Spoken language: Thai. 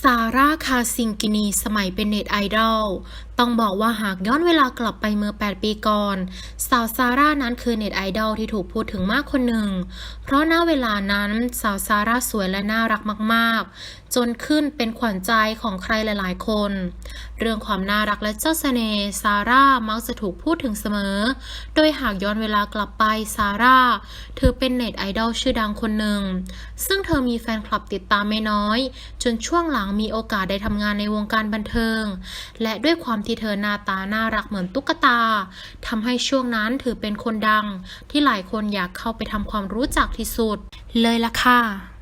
ซาร่าคาซิงกินีสมัยเป็นเน็ตไอดอล ต้องบอกว่าหากย้อนเวลากลับไปเมื่อ 8 ปีก่อน สาวซาร่านั้นคือเน็ตไอดอลที่ถูกพูดถึงมากคนหนึ่ง เพราะณเวลานั้นสาวซาร่าสวยและน่ารักมากๆจนขึ้นเป็นขวัญใจของใครหลาย ๆ คน เรื่องความน่ารักและเจ้าเสน่ห์ซาร่ามักจะถูกพูดถึงเสมอ โดยหากย้อนเวลากลับไปซาร่าถือเป็นเน็ตไอดอลชื่อดังคนหนึ่ง ซึ่งเธอมีแฟนคลับติดตามไม่น้อย จนช่วงหลังมีโอกาสได้ทำงานในวงการบันเทิง และด้วยความที่เธอหน้าตาน่ารักเหมือนตุ๊กตาทำให้ช่วงนั้นถือเป็นคนดัง ที่หลายคนอยากเข้าไปทำความรู้จักที่สุด เลยล่ะค่ะ